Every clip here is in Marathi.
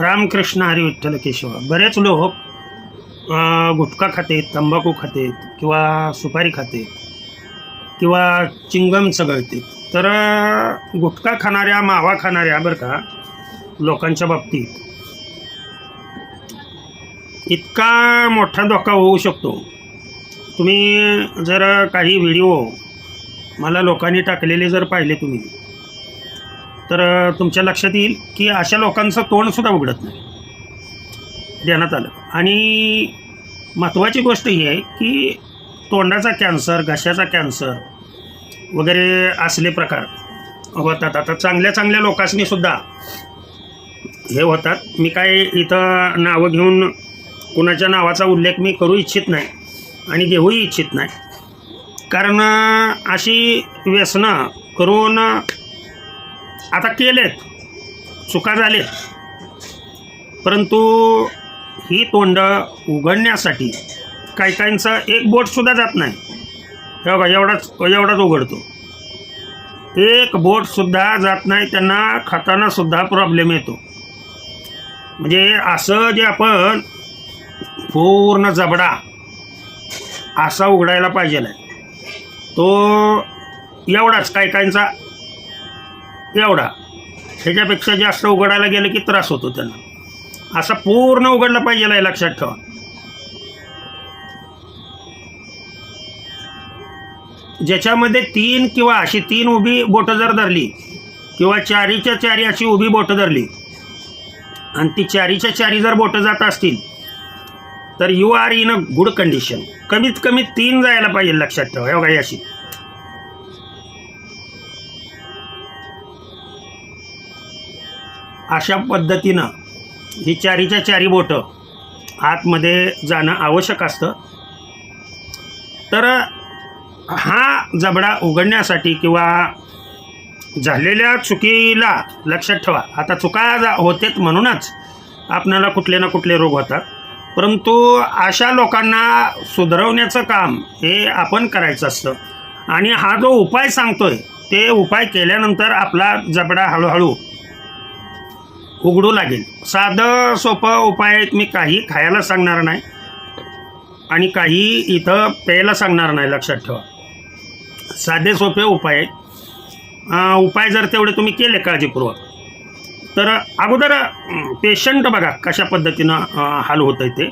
रामकृष्ण हरी विठ्ठल केशव बरेच लोक गुटखा खातेत तंबाखू खातेत किंवा सुपारी खातेत किंवा चिंगम चघळतेत तर गुटखा खाणाऱ्या मावा खाणाऱ्या बरं का लोकांच्या बाबतीत इतका मोठा धोका होऊ शकतो. तुम्ही जर काही व्हिडिओ मला लोकांनी टाकलेले जर पाहिले तुम्ही तर तुमच्या लक्षात येईल की अशा लोकांचं तोंडसुद्धा उघडत नाही. देण्यात आलं. आणि महत्त्वाची गोष्ट ही आहे की तोंडाचा कॅन्सर घशाचा कॅन्सर वगैरे असले प्रकार होतात. आता चांगल्या चांगल्या लोकांनीसुद्धा हे होतात. मी काय इथं नावं घेऊन कुणाच्या नावाचा उल्लेख मी करू इच्छित नाही आणि घेऊही इच्छित नाही. कारण अशी व्यसनं करून आता केलेत. चुका झालेत. परंतु ही तोंड उघडण्यासाठी काही काहींचं एक बोटसुद्धा जात नाही. हे बघा एवढाच एवढाच उघडतो. एक बोटसुद्धा जात नाही त्यांना खातानासुद्धा प्रॉब्लेम येतो. म्हणजे असं जे आपण पूर्ण जबडा असा उघडायला पाहिजे तो एवढाच काही काहींचा एवढा. ह्याच्यापेक्षा जास्त उघडायला गेलं की त्रास होतो त्यांना. असा पूर्ण उघडला पाहिजे आहे लक्षात ठेवा. ज्याच्यामध्ये तीन किंवा अशी तीन उभी बोटं जर धरली किंवा चारीच्या चारी अशी उभी बोटं धरली आणि ती चारीच्या चारी जर बोटं जात असतील तर you are in a good condition कमीत कमी तीन जायला पाहिजे लक्षात ठेवा. एवढा अशी अशा पद्धतीनं ही चारीच्या चारी बोटं आतमध्ये जाणं आवश्यक असतं. तर हा जबडा उघडण्यासाठी किंवा झालेल्या चुकीला लक्षात ठेवा. आता चुका जा होतेत म्हणूनच आपणाला कुठले ना कुठले रोग होतात. परंतु अशा लोकांना सुधरवण्याचं काम हे आपण करायचं असतं. आणि हा जो उपाय सांगतोय ते उपाय केल्यानंतर आपला जबडा हळूहळू उघडू लागेल. साधं सोपं उपाय आहेत. मी काही खायला सांगणार नाही आणि काही इथं प्यायला सांगणार नाही. लक्षात ठेवा. साधे सोपे उपाय आहेत. उपाय जर तेवढे तुम्ही केले काळजीपूर्वक तर अगोदर पेशंट बघा कशा पद्धतीनं हाल होत आहे ते.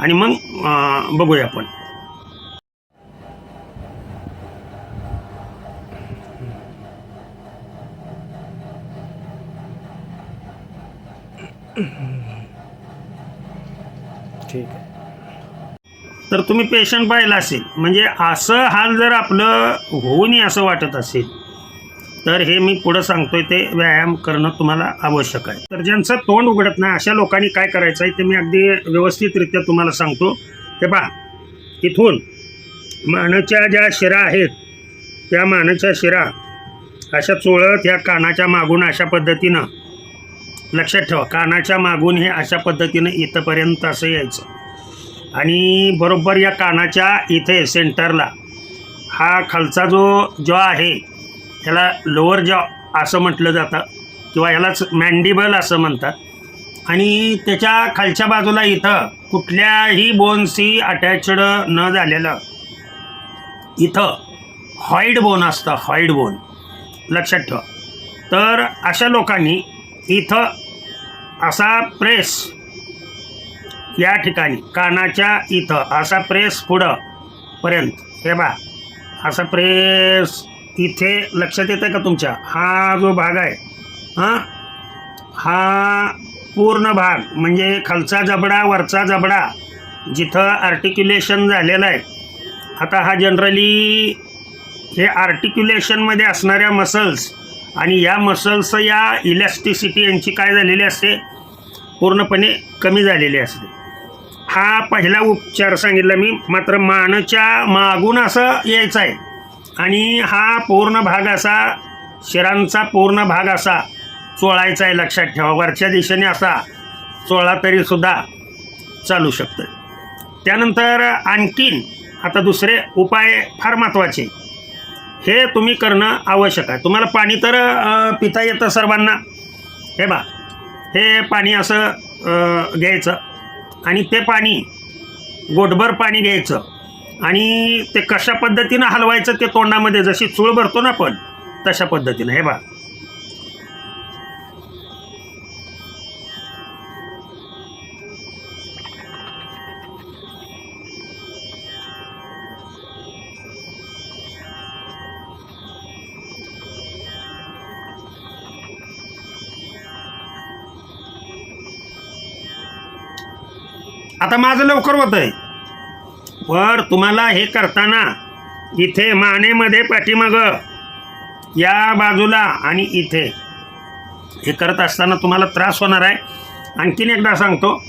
आणि मग बघूया आपण. ठीक आहे. तर तुम्ही पेशंट पाहिला असेल. म्हणजे असं हाल जर आपलं होऊ नये असं वाटत असेल तर हे मी पुढं सांगतोय ते व्यायाम करणं तुम्हाला आवश्यक आहे. तर ज्यांचं तोंड उघडत नाही अशा लोकांनी काय करायचं आहे ते मी अगदी व्यवस्थितरित्या तुम्हाला सांगतो. ते पहा इथून मानच्या ज्या शिरा आहेत त्या मानच्या शिरा अशा चोळत ह्या कानाच्या मागून अशा पद्धतीनं लक्षात ठेवा कानाच्या मागून हे अशा पद्धतीनं इथंपर्यंत असं यायचं. आणि बरोबर या कानाच्या इथे सेंटरला हा खालचा जो जॉ आहे ह्याला लोअर जॉ असं म्हटलं जातं किंवा ह्यालाच मँडिबल असं म्हणतात. आणि त्याच्या खालच्या बाजूला इथं कुठल्याही बोन्सशी अटॅचड न झालेलं इथं हॉईड बोन असतं हॉईड बोन लक्षात ठेवा. तर अशा लोकांनी इथं असा प्रेस या ठिकाणी कानाच्या इथं असा प्रेस पुढं पर्यंत. हे बा असा प्रेस इथे लक्षात येतं का तुमच्या? हा जो भाग आहे हां? हा पूर्ण भाग म्हणजे खालचा जबडा वरचा जबडा जिथं आर्टिक्युलेशन झालेलं आहे आता हा जनरली हे आर्टिक्युलेशनमध्ये असणाऱ्या मसल्स आणि या मसल्स या इलॅस्टिसिटी यांची काय झालेली असते? पूर्णपणे कमी झालेली असते. हा पहिला उपचार सांगितला मी. मात्र मानच्या मागून असं यायचं आहे. आणि हा पूर्ण भाग असा शिरांचा पूर्ण भाग असा चोळायचा आहे लक्षात ठेवा. वरच्या दिशेने असा चोळा तरीसुद्धा चालू शकतं त्यानंतर आणखीन आता दुसरे उपाय फार महत्त्वाचे हे तुम्ही करणं आवश्यक आहे. तुम्हाला पाणी तर पिता येतं सर्वांना. हे बा हे पाणी असं घ्यायचं. आणि ते पाणी गोटभर पाणी घ्यायचं. आणि ते कशा पद्धतीनं हलवायचं ते तोंडामध्ये जशी चूळ भरतो ना आपण तशा पद्धतीनं. हे बा आता माझं लवकर होत आहे पण तुम्हाला हे करताना इथे मानेमध्ये पाठीमाग या बाजूला आणि इथे. हे करत असताना तुम्हाला त्रास होणार आहे. आणखीन एकदा सांगतो.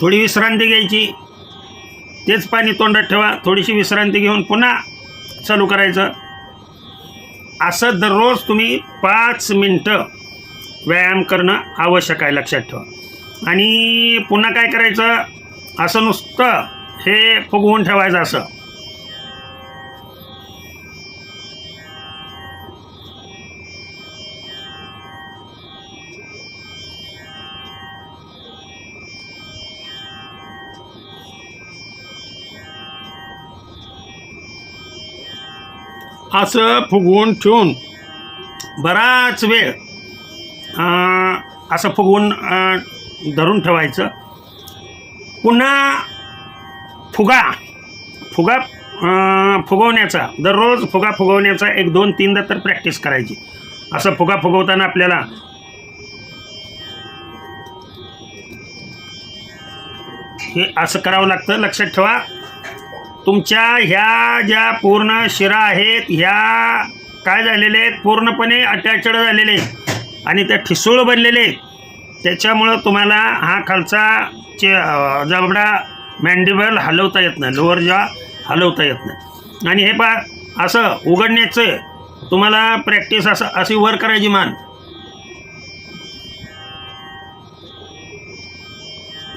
थोडी विश्रांती घ्यायची. तेच पाणी तोंडात ठेवा. थोडीशी विश्रांती घेऊन पुन्हा चालू करायचं. असं दररोज तुम्ही पाच मिनटं व्यायाम करणं आवश्यक आहे लक्षात ठेवा. आणि पुन्हा काय करायचं? असं नुसतं हे फुगवून ठेवायचं असं. असं फुगवून ठेवून बराच वेळ असं फुगवून धरून ठेवायचं. पुन्हा फुगा फुगा फुगवण्याचा दररोज फुगा फुगवण्याचा एक दोन तीनदा तर प्रॅक्टिस करायची. असं फुगा फुगवताना आपल्याला हे असं करावं लागतं. लक्षात ठेवा. तुमच्या ह्या ज्या पूर्ण शिरा आहेत ह्या काय झालेले आहेत? पूर्णपणे अटॅचड झालेले आहेत. आणि त्या ठिसूळ बनलेले आहेत. त्याच्यामुळं तुम्हाला हा खालचा चे जबडा मॅन्डिबल हलवता येत नाही. लोअर जॉ हलवता येत नाही. आणि हे पा असं उघडण्याचं तुम्हाला प्रॅक्टिस असं अशी वर करायची मान.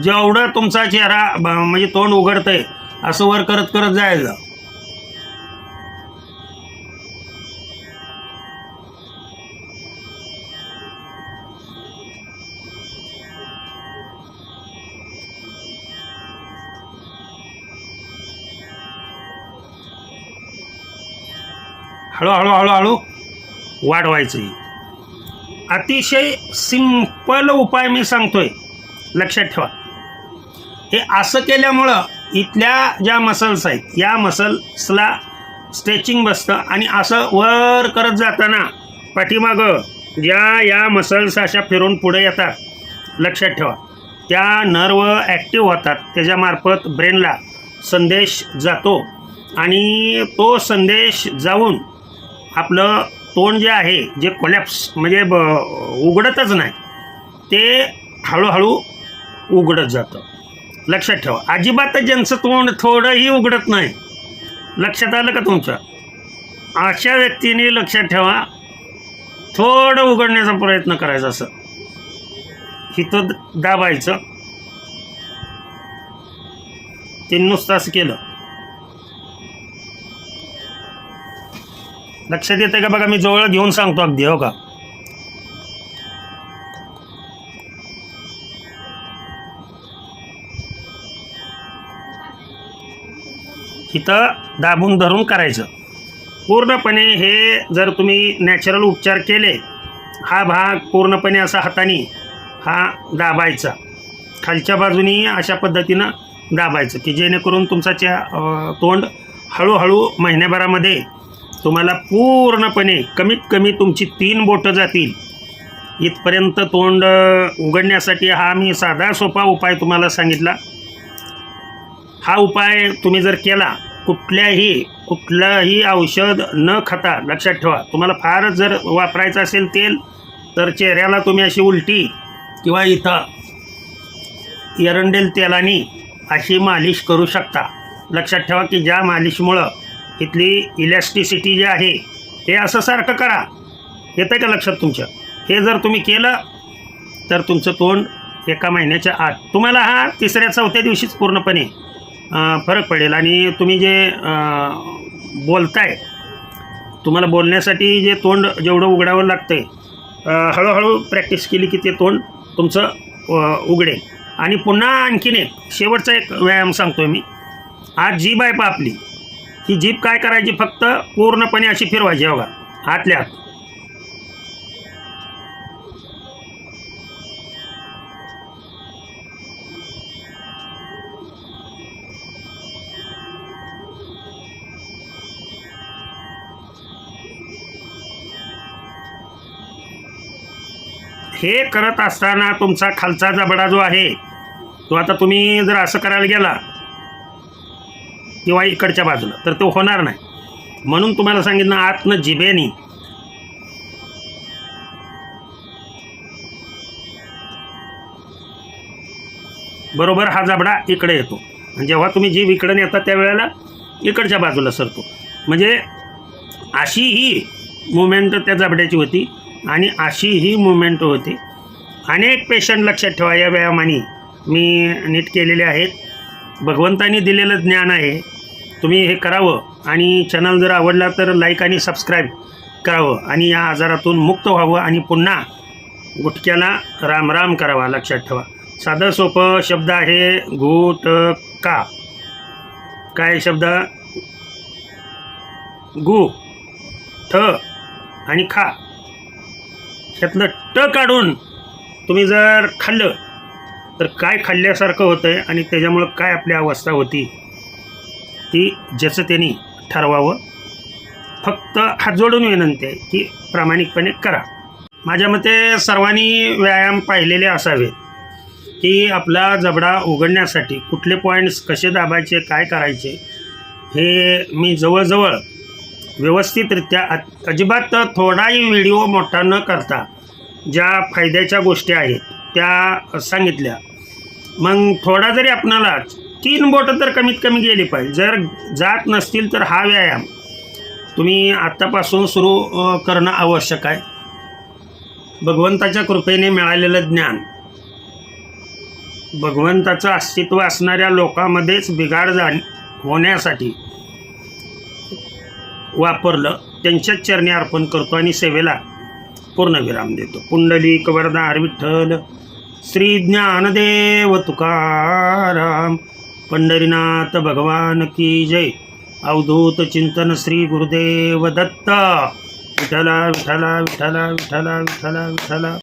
जेवढं तुमचा चेहरा ब- म्हणजे तोंड उघडतं आहे असं वर करत करत जायचं. हळूहळू हळूहळू वाढवायचं. अतिशय सिंपल उपाय मी सांगतोय. लक्षात ठेवा. हे असं केल्यामुळं इथल्या ज्या मसल्स आहेत या मसल्सला स्ट्रेचिंग बसतं आणि असं वर करत जाताना पाठीमागं ज्या या मसल्स अशा फिरून पुढे येतात लक्षात ठेवा. त्या नर्व ॲक्टिव्ह होतात त्याच्यामार्फत ब्रेनला संदेश जातो आणि तो संदेश जाऊन आपलं तोंड जे आहे जे कोलॅप्स म्हणजे ब उघडतच नाही ते हळूहळू उघडत जातं. लक्षात ठेवा. अजिबात ज्यांचं तोंड थोडंही उघडत नाही. लक्षात आलं का तुमचं? अशा व्यक्तीने लक्षात ठेवा. थोडं उघडण्याचा प्रयत्न करायचा असं. हिथं दाबायचं. ते नुसतं असं केलं. लक्षात येतं का? बघा मी जवळ घेऊन सांगतो अगदी हो का? इथं दाबून धरून करायचं. पूर्णपणे हे जर तुम्ही नॅचरल उपचार केले हा भाग पूर्णपणे असा हाताने हा दाबायचा. खालच्या बाजूनी अशा पद्धतीनं दाबायचं की जेणेकरून तुमचा च्या तोंड हळूहळू महिन्याभरामध्ये तुम्हाला पूर्णपणे कमीत कमी तुमची तीन बोटं जातील. इथपर्यंत तोंड उघडण्यासाठी हा मी साधा सोपा उपाय तुम्हाला सांगितला. हा उपाय तुम्ही जर केला कुठल्याही कुठलंही औषध न खाता लक्षात ठेवा. तुम्हाला फारच जर वापरायचं असेल तेल तर चेहऱ्याला तुम्ही अशी उलटी किंवा इथं एरंडेल तेलाने अशी मालिश करू शकता. लक्षात ठेवा की ज्या मालिशमुळं इथली इलॅस्टिसिटी जी आहे हे असं सारखं करा. येतं का लक्षात तुमच्या हे जर तुम्ही केलं तर तुमचं तोंड एका महिन्याच्या आत. तुम्हाला हा तिसऱ्या चौथ्या दिवशीच पूर्णपणे फरक पडेल. आणि तुम्ही जे बोलताय तुम्हाला बोलण्यासाठी जे तोंड जेवढं उघडावं लागतं आहे हळूहळू प्रॅक्टिस केली की ते तोंड तुमचं उघडेल. आणि पुन्हा आणखीन एक शेवटचा एक व्यायाम सांगतो मी. आज जीभ आहे पा आपली. ही जीभ काय करायची? फक्त पूर्णपणे अशी फिरवायची बघा. आतल्या आत. हे करत असताना तुमचा खालचा जबडा जो आहे तो आता तुम्ही जर असं करायला गेला किंवा इकडच्या बाजूला तर तो होणार नाही. म्हणून तुम्हाला सांगितलं आतनं जिभेनी. बरोबर हा जबडा इकडे येतो. आणि जेव्हा तुम्ही जीभ इकडे नेता त्यावेळेला इकडच्या बाजूला सरतो. म्हणजे अशी ही मुवमेंट त्या जबड्याची होती. आणि अशी ही मुवमेंट होती. अनेक पेशंट लक्षात ठेवा या व्यायामाने मी नीट केलेले आहेत. भगवंतानी दिलेलं ज्ञान आहे. तुम्ही हे करावं आणि चॅनल जर आवडला तर लाईक आणि सबस्क्राईब करावं आणि या आजारातून मुक्त व्हावं आणि पुन्हा गुटक्याला राम राम करावा लक्षात ठेवा. साधं सोपं शब्द आहे घुट का काय शब्द? गु ठ आणि खा. ह्यातलं ट काढून तुम्ही जर खाल्लं तर काय खाल्ल्यासारखं होतं आहे आणि त्याच्यामुळं काय आपली अवस्था होती ती ज्याचं त्यांनी ठरवावं फक्त हात जोडून विनंती आहे की प्रामाणिकपणे करा. माझ्या मते सर्वांनी व्यायाम पाहिलेले असावेत की आपला जबडा उघडण्यासाठी कुठले पॉईंट्स कसे दाबायचे काय करायचे हे मी जवळजवळ व्यवस्थितरित्या अजिबात थोडाही व्हिडिओ मोठा न करता ज्या फायद्याच्या गोष्टी आहेत त्या सांगितल्या. मग थोडा जरी आपणाला तीन बोटं तर कमीत कमी गेली पाहिजे. जर जात नसतील तर हा व्यायाम तुम्ही आत्तापासून सुरू करणं आवश्यक आहे. भगवंताच्या कृपेने मिळालेलं ज्ञान भगवंताचं अस्तित्व असणाऱ्या लोकांमध्येच बिघाड जा होण्यासाठी वापरलं त्यांच्याच चरणी अर्पण करतो आणि सेवेला पूर्णविराम देतो. पुंडलिक वरदार विठ्ठल श्री ज्ञानदेव तुकाराम पंढरीनाथ भगवान की जय. अवधूत चिंतन श्री गुरुदेव दत्त. विठला विठला विठला विठला विठला विठला